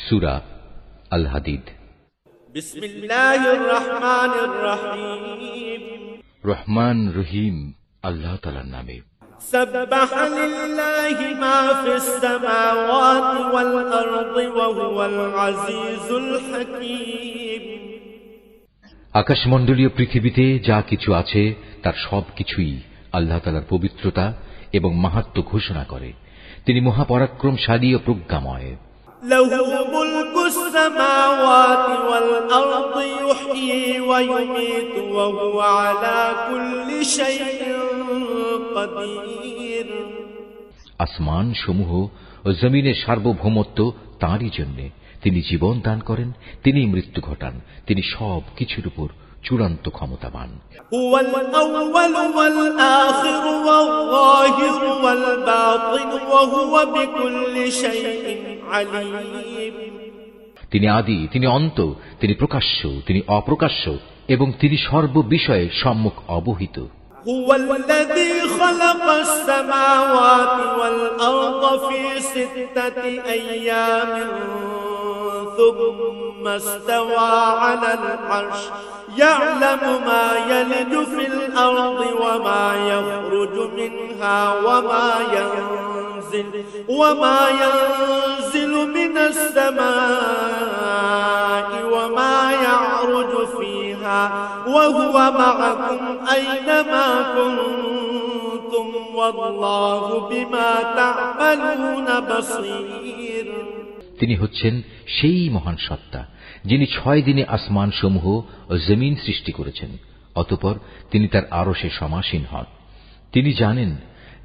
সুরা আল হাদিদ بسم الله الرحمن الرحيم রহমান রহিম আল্লাহ তালার নামে سبح لله ما في السماوات والأرض وهو العزيز الحكيم আকাশমণ্ডলীয় পৃথিবীতে যা কিছু আছে তার সব কিছুই আল্লাহ তালার পবিত্রতা এবং মাহাত্ম ঘোষণা করে তিনি মহাপরাক্রমশালী ও প্রজ্ঞাময় له ملك السماوات والأرض يحيي ويميت وهو على كل شيء قدير আসমান সমূহ ও জমিনের সার্বভৌমত্ব তাঁরই জন্যে তিনি জীবন দান করেন তিনি মৃত্যু ঘটান তিনি সব কিছুর উপর চূড়ান্ত ক্ষমতাবান هو الأول والآخر والظاهر والباطن وهو بكل شيء عليم তিনি আদি তিনি অন্ত তিনি প্রকাশ্য তিনি অপ্রকাশ্য এবং তিনি সর্ববিষয়ে সম্মুখ অবহিত هو الذي خلق السماوات والأرض في ستة أيام ثم استوى على العرش يعلم ما يلج في الأرض وما يخرج منها وما وما ينزل من السماء وما يعرج فيها وهو معكم أينما كنتم والله بما تعملون بصير. তিনি হচ্ছেন সেই মহান সত্তা, যিনি ছয় দিনে আসমানসমূহ ও জমিন সৃষ্টি করেছেন, অতপর তিনি তার আরশে সমাসীন হন। তিনি জানেন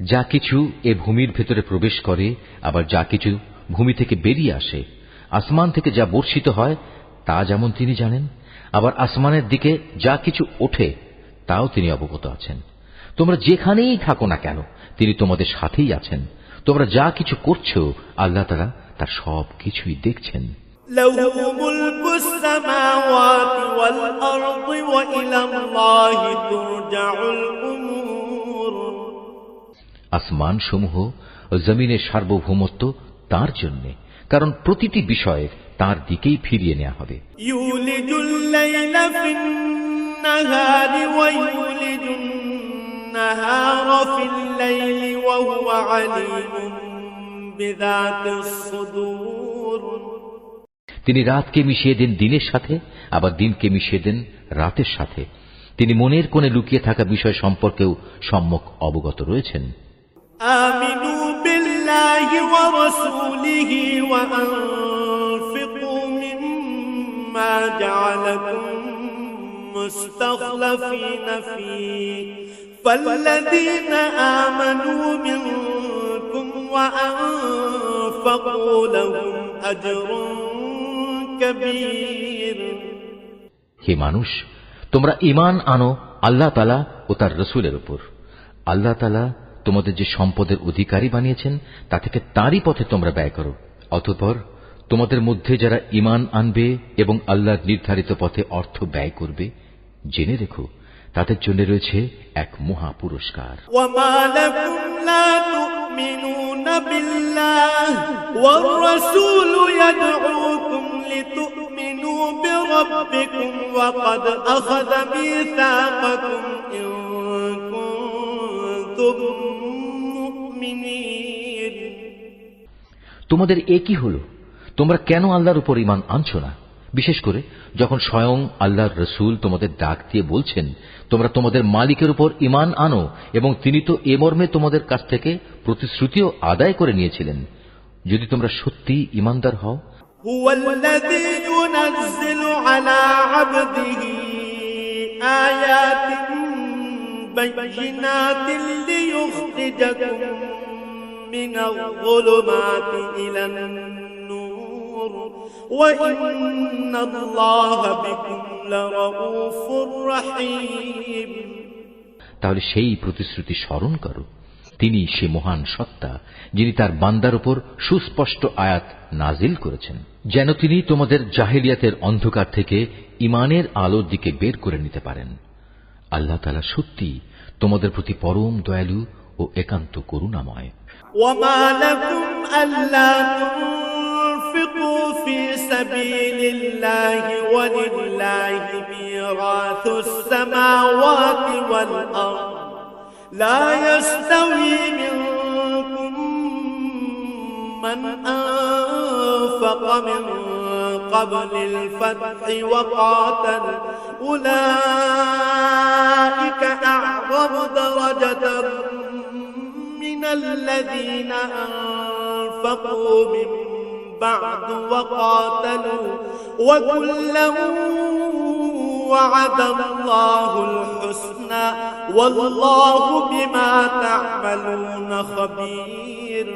যা কিছু এ ভূমির ভেতরে প্রবেশ করে আবার যা কিছু ভূমি থেকে বেরিয়ে আসে আসমান থেকে যা বর্ষিত হয় তা যেমন তিনি জানেন আবার আসমানের দিকে যা কিছু ওঠে তাও তিনি অবগত আছেন তোমরা যেখানেই থাকো না কেন তিনি তোমাদের সাথেই আছেন তোমরা যা কিছু করছো আল্লাহ তারা তার সব কিছুই দেখছেন له ملك السماوات والأرض وإلى الله ترجع الأمور আসমানসমূহ ও জমিনের সার্বভৌমত্ব তার জন্য কারণ প্রতিটি বিষয়ে তার দিকেই ফিরিয়ে নেওয়া হবে। তিনি রাতকে মিশিয়ে দেন দিনের সাথে আবার দিনকে মিশিয়ে দেন রাতের সাথে। তিনি মনের কোণে লুকিয়ে থাকা বিষয় সম্পর্কেও সম্যক অবগত রয়েছেন। آمنوا بالله ورسوله وأنفقوا مما جعلكم مستخلفين فيه فالذين آمنوا منكم وأنفقوا لهم أجر كبير হে মানুষ তোমরা ইমান আনো আল্লাহ তালা ও তার রসুলের উপর আল্লাহ তালা তোমাদের যে সম্পদের অধিকারী বানিয়েছেন তা থেকে তারই পথে তোমরা ব্যয় করো অতঃপর তোমাদের মধ্যে যারা ইমান আনবে এবং আল্লাহর নির্ধারিত পথে অর্থ ব্যয় করবে জেনে রেখো তাদের জন্য রয়েছে এক মহা পুরস্কার وما لكم لا تؤمنون بالله والرسول يدعوكم لتؤمنوا بربكم وقد أخذ ميثاقكم إن كنتم তোমাদের এ কি হল তোমরা কেন আল্লাহর উপর ইমান আনছো না বিশেষ করে যখন স্বয়ং আল্লাহর রসুল তোমাদের ডাক দিয়ে বলছেন তোমরা তোমাদের মালিকের উপর ইমান আনো এবং তিনি তো এ মর্মে তোমাদের কাছ থেকে প্রতিশ্রুতিও আদায় করে নিয়েছিলেন যদি তোমরা সত্যি ইমানদার হও هو الذي ينزل على عبده آيات بينات ليخرجكم من الظلمات إلى النور وإن الله بكم لرؤوف رحيم তাহলে সেই প্রতিশ্রুতি স্মরণ করো তিনি সে মহান সত্তা যিনি তার বান্দার উপর সুস্পষ্ট আয়াত নাজিল করেছেন যেন তিনি তোমাদের জাহেলিয়াতের অন্ধকার থেকে ইমানের আলোর দিকে বের করে নিতে পারেন আল্লাহ তালা সত্যি তোমাদের প্রতি পরম দয়ালু ও একান্ত করুণাময় وما لكم ألا تنفقوا في سبيل الله ولله ميراث السماوات والأرض لا يستوي منكم من أنفق من قبل الفتح وقاتل أولئك أعظم درجة من الذين أنفقوا من بعد وقاتلوا وكلا وعد الله الحسنى والله بما تعملون خبير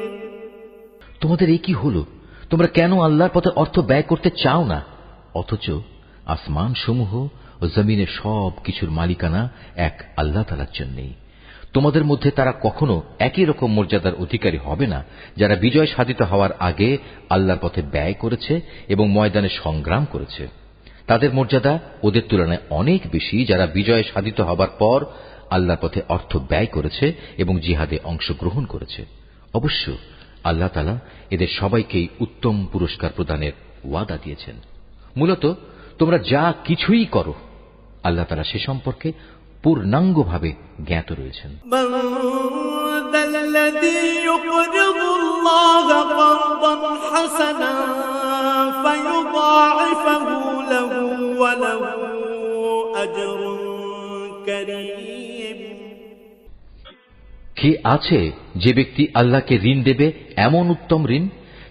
তোমাদের এই কি হলো তোমরা কেন আল্লাহর পথে অর্থ ব্যয় করতে চাও না অথচ আসমান সমূহ ও জমিনের সব কিছুর মালিকানা এক আল্লাহ তালার জন্যেই তোমাদের মধ্যে তারা কখনো একই রকম মর্যাদার অধিকারী হবে না, যারা বিজয় সাধিত হওয়ার আগে আল্লাহর পথে ব্যয় করেছে এবং ময়দানে সংগ্রাম করেছে। তাদের মর্যাদা ওদের তুলনায় অনেক বেশি, যারা বিজয় সাধিত হবার পর আল্লাহর পথে অর্থ ব্যয় করেছে এবং জিহাদে অংশগ্রহণ করেছে। অবশ্য আল্লাহ তালা এদের সবাইকেই উত্তম পুরস্কার প্রদানের ওয়াদা দিয়েছেন। মূলত তোমরা যা কিছুই করো, আল্লাহ তালা সে সম্পর্কে পূর্ণাঙ্গভাবে জ্ঞাত রয়েছেন। কে আছে যে ব্যক্তি আল্লাহকে ঋণ দেবে এমন উত্তম ঋণ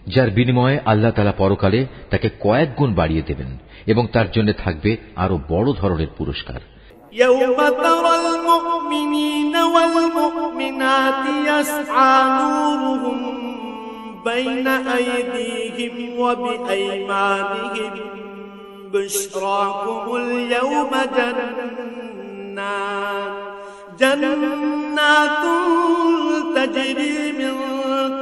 যার বিনিময়ে আল্লাহ তালা পরকালে তাকে কয়েক গুণ বাড়িয়ে দেবেন এবং তার জন্য থাকবে আরও বড় ধরনের পুরস্কার? يوم ترى المؤمنين والمؤمنات يسعى نورهم بين أيديهم وبأيمانهم. بشراكم اليوم جنات. جنات تجري من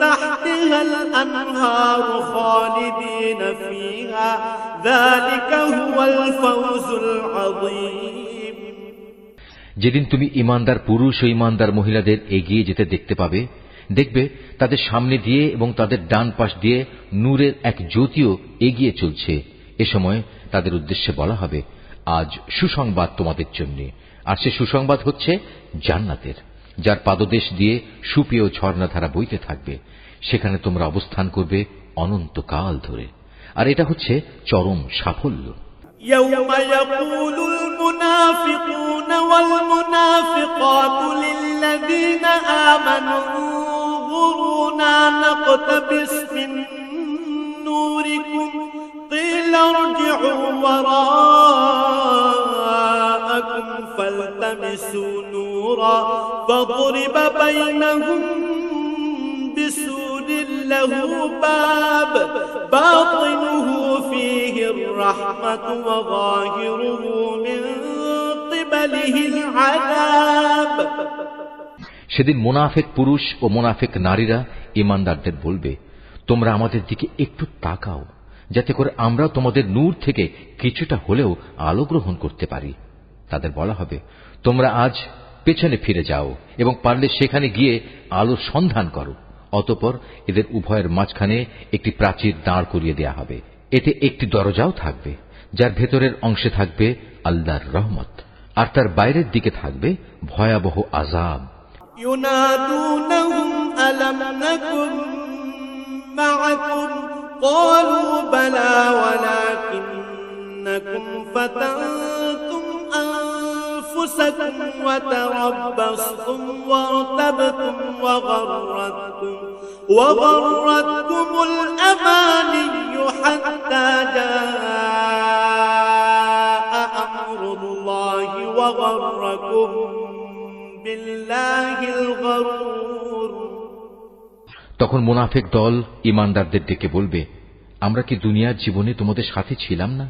تحتها الأنهار خالدين فيها. ذلك هو الفوز العظيم. যেদিন তুমি ইমানদার পুরুষ ও ইমানদার মহিলাদের এগিয়ে যেতে দেখতে পাবে, দেখবে তাদের সামনে দিয়ে এবং তাদের ডান পাশ দিয়ে নূরের এক জ্যোতিও এগিয়ে চলছে। এ সময় তাদের উদ্দেশ্যে বলা হবে, আজ সুসংবাদ তোমাদের জন্য। আর সে সুসংবাদ হচ্ছে জান্নাতের, যার পাদদেশ দিয়ে সুপেয় ঝর্ণাধারা বইতে থাকবে। সেখানে তোমরা অবস্থান করবে অনন্তকাল ধরে। আর এটা হচ্ছে চরম সাফল্য। يوم يقول المنافقون والمنافقات للذين آمنوا انظرونا نقتبس من نوركم قيل ارجعوا وراءكم فالتمسوا نورا فضرب بينهم بسور له باب باطنه الرحمة وظاهره من قبله العذاب সেদিন মোনাফেক পুরুষ ও মোনাফেক নারীরা ইমানদারদের বলবে তোমরা আমাদের দিকে একটু তাকাও যাতে করে আমরা তোমাদের নূর থেকে কিছুটা হলেও আলো গ্রহণ করতে পারি তাদের বলা হবে তোমরা আজ পেছনে ফিরে যাও এবং পারলে সেখানে গিয়ে আলোর সন্ধান করো অতপর এদের উভয়ের মাঝখানে একটি প্রাচীর দাঁড় করিয়ে দেয়া হবে এতে একটি দরজাও থাকবে যার ভেতরের অংশে থাকবে আল্লাহর রহমত আর তার বাইরের দিকে থাকবে ভয়াবহ আজাব ينادونهم ألم نكن معكم قالوا بلى ولكنكم فتنتم أنفسكم وتربصتم وارتبتم وغرتكم وغرتكم الأماني حتى جاء أمر الله وغركم بالله الغرور তখন মুনাফেক দল ইমানদারদের ডেকে বলবে আমরা কি দুনিয়ার জীবনে তোমাদের সাথে ছিলাম না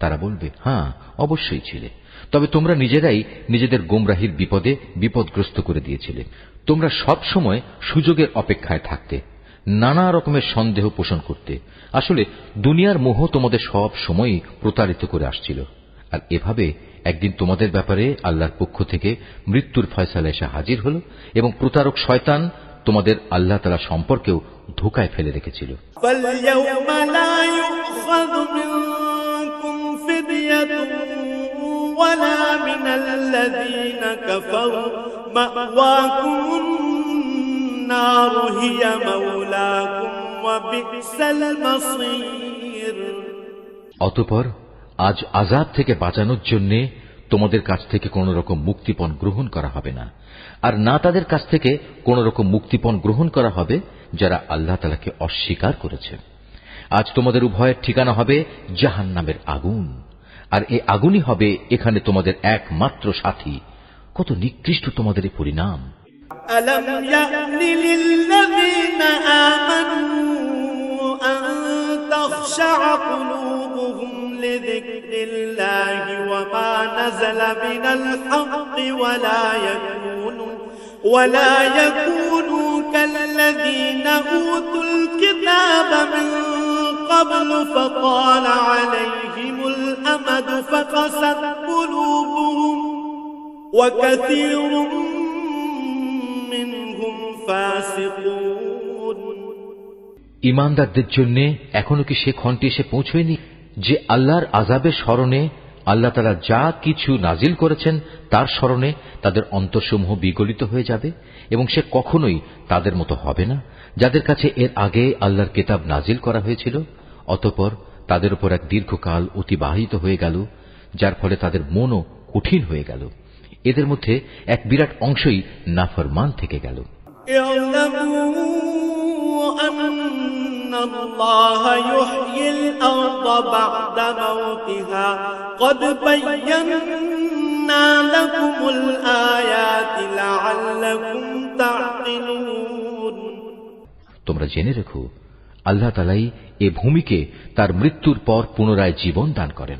তারা বলবে হ্যাঁ অবশ্যই ছিলে। তবে তোমরা নিজেরাই নিজেদের গোমরাহির বিপদে বিপদগ্রস্ত করে দিয়েছিলে। তোমরা সব সময় সুযোগের অপেক্ষায় থাকতে, নানা রকমের সন্দেহ পোষণ করতে। আসলে, দুনিয়ার মোহ তোমাদের সব সময়ই প্রতারিত করে আসছিল। আর এভাবে একদিন তোমাদের ব্যাপারে আল্লাহর পক্ষ থেকে মৃত্যুর ফয়সালা এসে হাজির হল এবং প্রতারক শয়তান তোমাদের আল্লাহ তালা সম্পর্কেও ধোকায় ফেলে রেখেছিল। ولا من الذين كفروا مأواكم النار هي مولاكم وبئس المصير অতপর আজ আজাব থেকে বাঁচানোর জন্য তোমাদের কাছ থেকে কোন রকম মুক্তিপণ গ্রহণ করা হবে না আর না তাদের কাছ থেকে কোন রকম মুক্তিপণ গ্রহণ করা হবে যারা আল্লাহ তালাকে অস্বীকার করেছে আজ তোমাদের উভয়ের ঠিকানা হবে জাহান নামের আগুন আর এ আগুনই হবে এখানে তোমাদের একমাত্র সাথী কত নিকৃষ্ট তোমাদের এই পরিণাম ألم يأن للذين آمنوا أن تخشع قلوبهم لذكر الله وما نزل من الحق ولا يكونوا ولا يكونوا كالذين أوتوا الكتاب من قبل فطال عليهم الأمد فقست قلوبهم وكثير منهم فاسقون ইমানদারদের জন্য এখনো কি সে ক্ষণটি এসে পৌঁছয়নি যে আল্লাহর আজাবের স্মরণে আল্লাহ তারা যা কিছু নাজিল করেছেন তার স্মরণে তাদের অন্তরসমূহ বিগলিত হয়ে যাবে এবং সে কখনোই তাদের মতো হবে না যাদের কাছে এর আগে আল্লাহর কেতাব নাজিল করা হয়েছিল অতপর তাদের উপর এক দীর্ঘকাল অতিবাহিত হয়ে গেল যার ফলে তাদের মনও কঠিন হয়ে গেল এদের মধ্যে এক বিরাট অংশই নাফরমান থেকে গেল اعلموا أن الله يحيي الأرض بعد موتها قد بينا لكم الآيات لعلكم تعقلون তোমরা জেনে রেখো আল্লাহ তালাই এ ভূমিকে তার মৃত্যুর পর পুনরায় জীবন দান করেন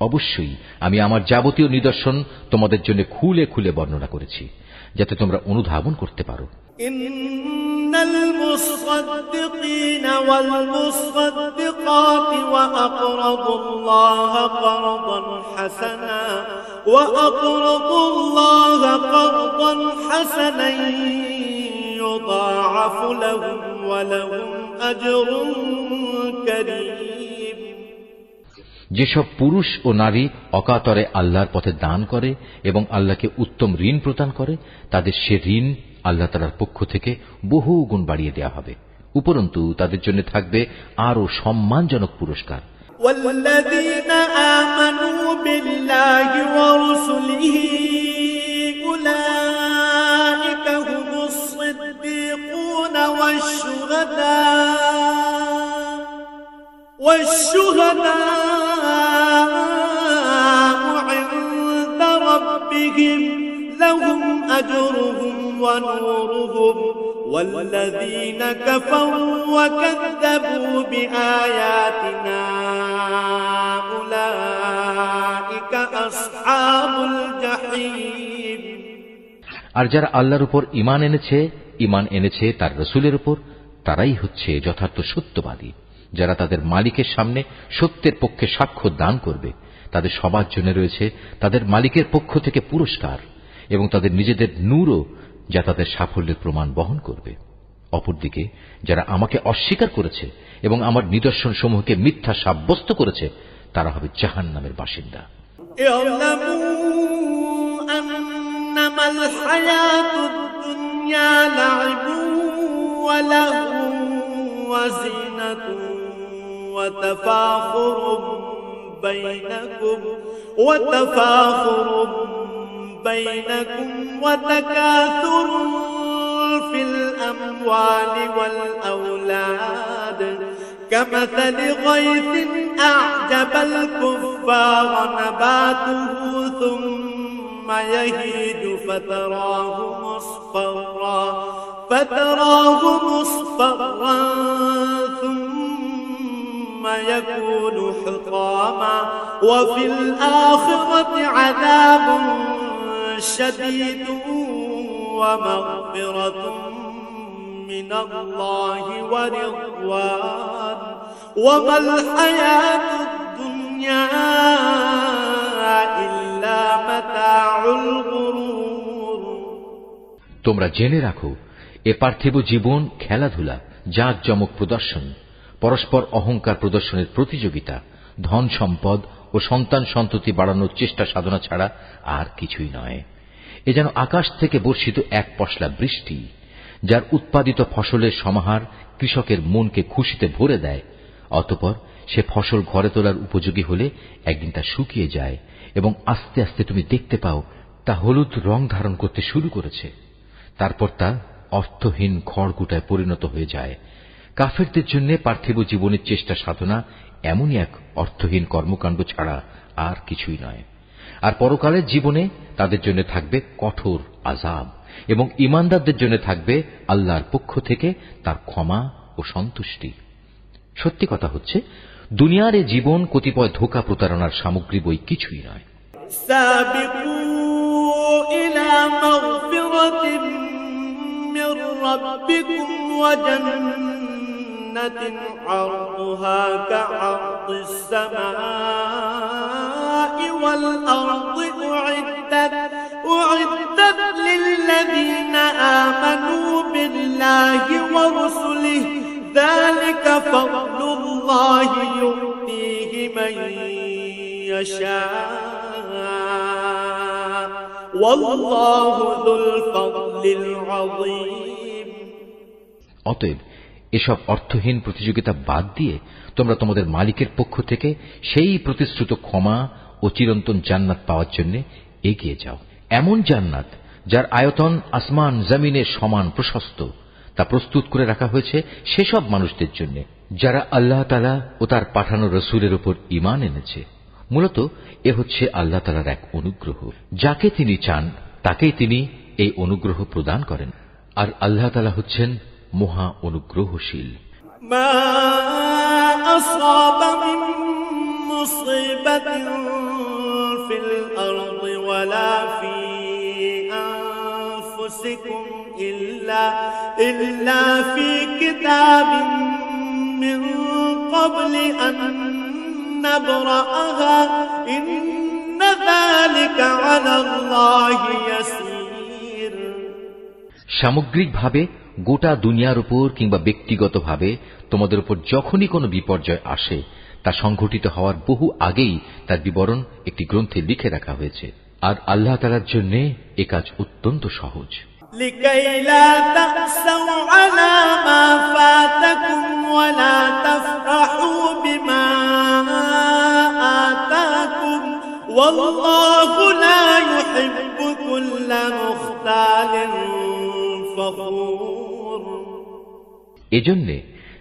অবশ্যই আমি আমার যাবতীয় নিদর্শন তোমাদের জন্য খুলে খুলে বর্ণনা করেছি যাতে তোমরা অনুধাবন করতে পারো إن المصدقين والمصدقات وأقرضوا الله قرضا حسنا وأقرضوا الله قرضا حسنا يضاعف لهم ولهم أجر كريم যেসব পুরুষ ও নারী অকাতরে আল্লাহর পথে দান করে এবং আল্লাহকে উত্তম ঋণ প্রদান করে তাদের সে ঋণ আল্লাহ তালার পক্ষ থেকে বহু গুণ বাড়িয়ে দেওয়া হবে উপরন্তু তাদের জন্য থাকবে আরও সম্মানজনক পুরস্কার والذين آمنوا بالله ورسله والشهداء والشهداء عند ربهم لهم أجرهم ونورهم والذين كفروا وكذبوا بآياتنا أولئك أصحاب الجحيم আর যারা আল্লাহর উপর ইমান এনেছে ইমান এনেছে তার রসুলের উপর, তারাই হচ্ছে যথার্থ সত্যবাদী। যারা তাদের মালিকের সামনে সত্যের পক্ষে সাক্ষ্য দান করবে, তাদের সবার জন্য রয়েছে তাদের মালিকের পক্ষ থেকে পুরস্কার এবং তাদের নিজেদের নূরও যা তাদের সাফল্যের প্রমাণ বহন করবে। অপরদিকে, যারা আমাকে অস্বীকার করেছে এবং আমার নিদর্শন সমূহকে মিথ্যা সাব্যস্ত করেছে, তারা হবে জাহান নামের বাসিন্দা أنما الحياة الدنيا لعب ولهو وزينة وتفاخر بينكم وتفاخر بينكم وتكاثر في الأموال والأولاد. كمثل غيث أعجب الكفار نباته ثم يهيج فتراه مصفرا فتراه مصفرا ثم يكون حطاما. وفي الآخرة عذاب شديد ومغفرة من الله ورضوان. وما الحياة الدنيا তোমরা জেনে রাখো, এ পার্থিব জীবন খেলাধুলা জাঁক জমক প্রদর্শন, পরস্পর অহংকার প্রদর্শনের প্রতিযোগিতা, ধন সম্পদ ও সন্তান সন্ততি বাড়ানোর চেষ্টা সাধনা ছাড়া আর কিছুই নয়। এ যেন আকাশ থেকে বর্ষিত এক পশলা বৃষ্টি, যার উৎপাদিত ফসলের সমাহার কৃষকের মনকে খুশিতে ভরে দেয়, অতপর সে ফসল ঘরে তোলার উপযোগী হলে একদিন তা শুকিয়ে যায় এবং আস্তে আস্তে তুমি দেখতে পাও তা হলুদ রং ধারণ করতে শুরু করেছে। তারপর তা অর্থহীন খড়গুটায় পরিণত হয়ে যায়। কাফেরদের জন্য পার্থিব জীবনের চেষ্টা সাধনা এমনই এক অর্থহীন কর্মকাণ্ড ছাড়া আর কিছুই নয়। আর পরকালের জীবনে তাদের জন্য থাকবে কঠোর আজাব এবং ইমানদারদের জন্য থাকবে আল্লাহর পক্ষ থেকে তার ক্ষমা ও সন্তুষ্টি। সত্যি কথা হচ্ছে দুনিয়ার এ জীবন কতিপয় ধোকা প্রতারণার সামগ্রী বই কিছুই নয় سابقوا إلى مغفرة من ربكم وجنة عرضها كعرض السماء والأرض أعدت أعدت للذين آمنوا بالله ورسله ذلك فضل الله يؤتيه من يشاء والله ذو الفضل العظيم অতএব এসব অর্থহীন প্রতিযোগিতা বাদ দিয়ে তোমরা তোমাদের মালিকের পক্ষ থেকে সেই প্রতিশ্রুত ক্ষমা ও চিরন্তন জান্নাত পাওয়ার জন্য এগিয়ে যাও এমন জান্নাত যার আয়তন আসমান জমিনের সমান প্রশস্ত তা প্রস্তুত করে রাখা হয়েছে সেসব মানুষদের জন্য যারা আল্লাহ তালা ও তার পাঠানো রসুলের উপর ইমান এনেছে মূলত এ হচ্ছে আল্লাহ তালার এক অনুগ্রহ যাকে তিনি চান তাকেই তিনি এই অনুগ্রহ প্রদান করেন আর আল্লাহ তালা হচ্ছেন মহা অনুগ্রহশীল ما أصاب من مصيبة في الأرض ولا في أنفسكم إلا, إلا في كتاب من قبل أن نبرأها إن ذلك على الله يسير সামগ্রিকভাবে গোটা দুনিয়ার উপর কিংবা ব্যক্তিগতভাবে তোমাদের উপর যখনই কোনো বিপর্যয় আসে তা সংঘটিত হওয়ার বহু আগেই তার বিবরণ একটি গ্রন্থে লিখে রাখা হয়েছে আর আল্লাহ তালার জন্য এ কাজ অত্যন্ত সহজ لكي لا تأسوا على ما فاتكم ولا تفرحوا بما آتاكم والله لا يحب كل مختال فخور এজন্যে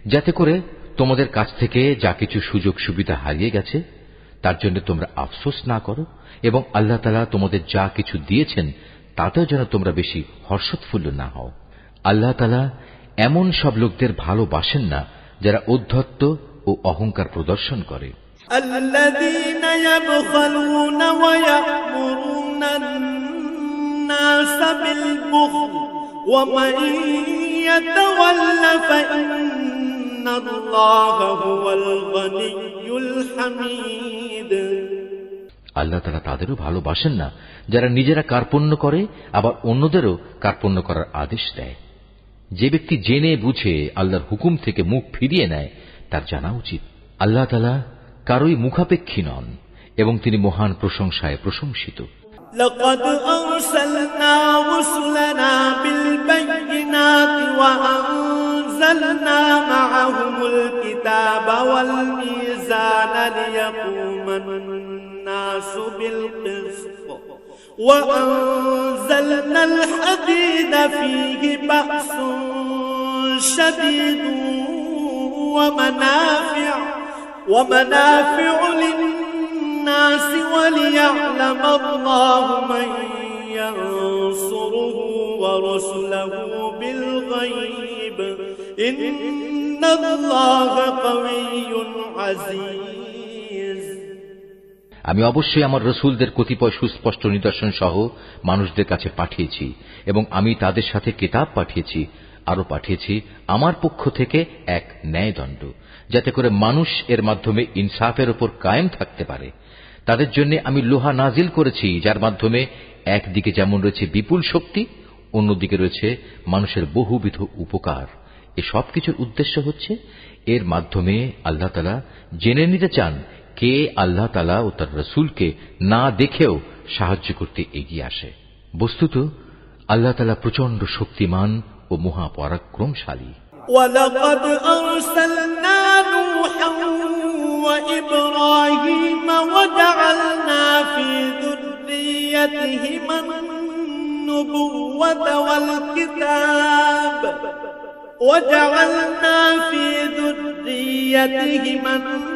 যাতে করে তোমাদের কাছ থেকে যা কিছু সুযোগ সুবিধা হারিয়ে গেছে তার জন্য তোমরা আফসোস না করো এবং আল্লাহ তালা তোমাদের যা কিছু দিয়েছেন তাতেও যেন তোমরা বেশি হর্ষোৎফুল্ল না হও আল্লাহ তালা এমন সব লোকদের ভালোবাসেন না যারা উদ্ধত্ত ও অহংকার প্রদর্শন করে الذين يبخلون ويأمرون الناس بالبخل ومن يتول فإن الله هو الغني الحميد আল্লাহ তালা তাদেরও ভালোবাসেন না যারা নিজেরা কার্পণ্য করে আবার অন্যদেরও কার্পণ্য করার আদেশ দেয় যে ব্যক্তি জেনে বুঝে আল্লাহর হুকুম থেকে মুখ ফিরিয়ে নেয় তার জানা উচিত আল্লাহ তালা কারোই মুখাপেক্ষী নন এবং তিনি মহান প্রশংসায় প্রশংসিত لقد أرسلنا رسلنا بالبينات وأنزلنا معهم الكتاب والميزان ليقوم الناس بالقسط. وأنزلنا الحديد فيه بأس شديد ومنافع ومنافع للناس وليعلم الله من ينصره ورسله بالغيب. إن الله قوي عزيز. আমি অবশ্যই আমার রসুলদের কতিপয় সুস্পষ্ট নিদর্শন সহ মানুষদের কাছে পাঠিয়েছি এবং আমি তাদের সাথে কিতাব পাঠিয়েছি আরও পাঠিয়েছি আমার পক্ষ থেকে এক ন্যায়দণ্ড, যাতে করে মানুষ এর মাধ্যমে ইনসাফের ওপর কায়েম থাকতে পারে। তাদের জন্য আমি লোহা নাজিল করেছি, যার মাধ্যমে একদিকে যেমন রয়েছে বিপুল শক্তি, অন্যদিকে রয়েছে মানুষের বহুবিধ উপকার। এ সব কিছুর উদ্দেশ্য হচ্ছে, এর মাধ্যমে আল্লাহ তালা জেনে নিতে চান কে আল্লাহ তালা ও তার রসুলকে না দেখেও সাহায্য করতে এগিয়ে আসে বস্তুত আল্লাহ তালা প্রচন্ড শক্তিমান ও মহাপরাক্রমশালী ولقد أرسلنا نوحا وإبراهيم وجعلنا في ذريتهما النبوة والكتاب وجعلنا في ذريتهما النبوة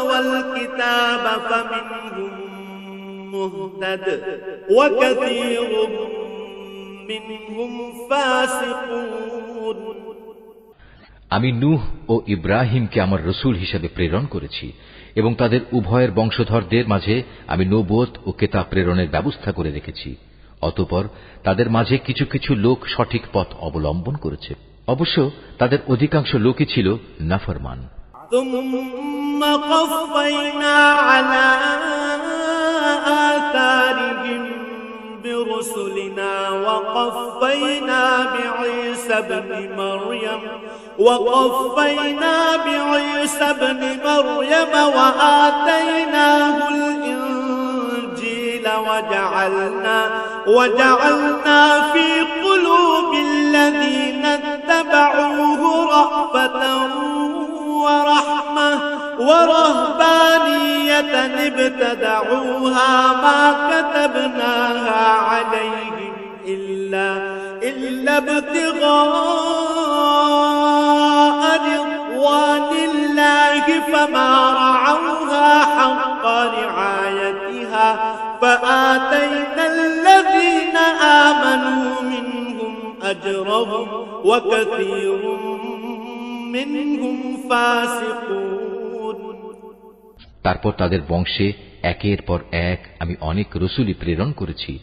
والكتاب فمنهم مهتد وكثير منهم فاسقون আমি নূহ ও ইব্রাহিমকে আমার রসুল হিসেবে প্রেরণ করেছি এবং তাদের উভয়ের বংশধরদের মাঝে আমি নবোধ ও কেতাব প্রেরণের ব্যবস্থা করে রেখেছি অতপর তাদের মাঝে কিছু কিছু লোক সঠিক পথ অবলম্বন করেছে অবশ্য তাদের অধিকাংশ লোকই ছিল নাফরমান ثم قفينا على آثارهم برسلنا وقفينا بعيسى ابن مريم وقفينا بعيسى ابن مريم وآتيناه الإنجيل وجعلنا وجعلنا في قلوب الذين اتبعوه رأفة ورحمة ورهبانية ابتدعوها ما كتبناها عليهم إلا إلا ابتغاء رضوان الله فما رعوها حق رعايتها فآتينا الذين آمنوا منهم أجرهم وكثير তারপর তাদের বংশে একের পর এক আমি অনেক রসুলি প্রেরণ করেছি।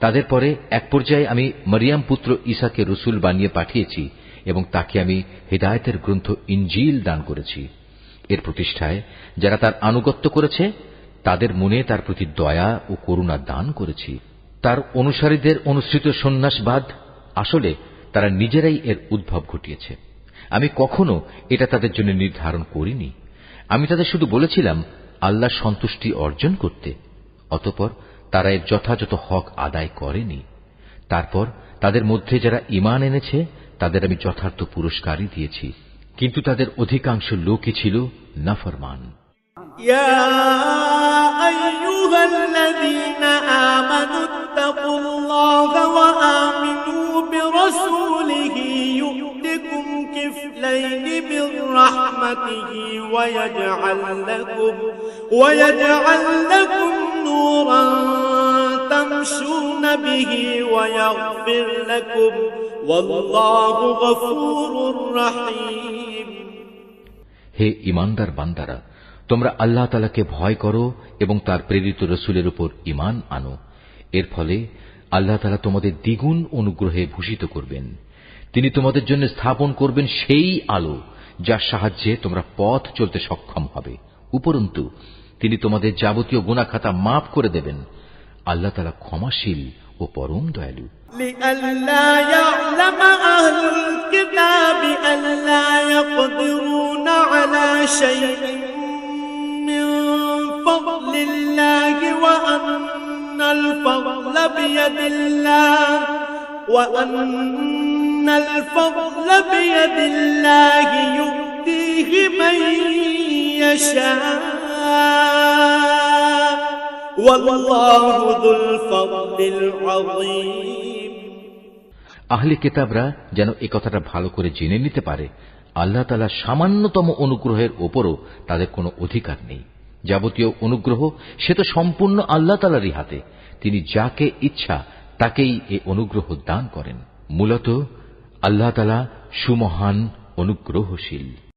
তাদের পরে এক পর্যায়ে আমি মরিয়াম পুত্র ঈসাকে রসুল বানিয়ে পাঠিয়েছি এবং তাকে আমি হৃদায়তের গ্রন্থ ইঞ্জিল দান করেছি। এর প্রতিষ্ঠায় যারা তার আনুগত্য করেছে, তাদের মনে তার প্রতি দয়া ও করুণা দান করেছি। তার অনুসারীদের অনুসৃত সন্ন্যাসবাদ আসলে তারা নিজেরাই এর উদ্ভব ঘটিয়েছে। আমি কখনো এটা তাদের জন্য নির্ধারণ করিনি। আমি তাদের শুধু বলেছিলাম, আল্লাহ সন্তুষ্টি অর্জন করতে। অতপর তারা এর যথাযথ হক আদায় করেনি। তারপর তাদের মধ্যে যারা ইমান এনেছে, তাদের আমি যথার্থ পুরস্কারই দিয়েছি। কিন্তু তাদের অধিকাংশ লোকই ছিল নাফরমান। يا كفلين من رحمته ويجعل لكم ويجعل لكم نورا تمشون به ويغفر لكم والله غفور رحيم হে ইমানদার বান্দারা তোমরা আল্লাহ তালাকে ভয় করো এবং তার প্রেরিত রসুলের উপর ইমান আনো এর ফলে আল্লাহ তালা তোমাদের দ্বিগুণ অনুগ্রহে ভূষিত করবেন তিনি তোমাদের জন্য স্থাপন করবেন সেই আলো যার সাহায্যে তোমরা পথ চলতে সক্ষম হবে উপরন্তু তিনি তোমাদের যাবতীয় গুণাখাতা মাফ করে দেবেন আল্লাহ তালা ক্ষমাশীল ও পরম দয়ালু لئلا يعلم أهل الكتاب ألا يقدرون على شيء من فضل الله وأن الفضل بيد الله وأن الفضل بيد الله يؤتيه من يشاء والله ذو الفضل العظيم আহলে কেতাবরা যেন এ কথাটা ভালো করে জেনে নিতে পারে আল্লাহ তালা সামান্যতম অনুগ্রহের ওপরও তাদের কোনো অধিকার নেই যাবতীয় অনুগ্রহ সে তো সম্পূর্ণ আল্লাহ তালারই হাতে তিনি যাকে ইচ্ছা তাকেই এ অনুগ্রহ দান করেন মূলত আল্লাহ তালা সুমহান অনুগ্রহশীল।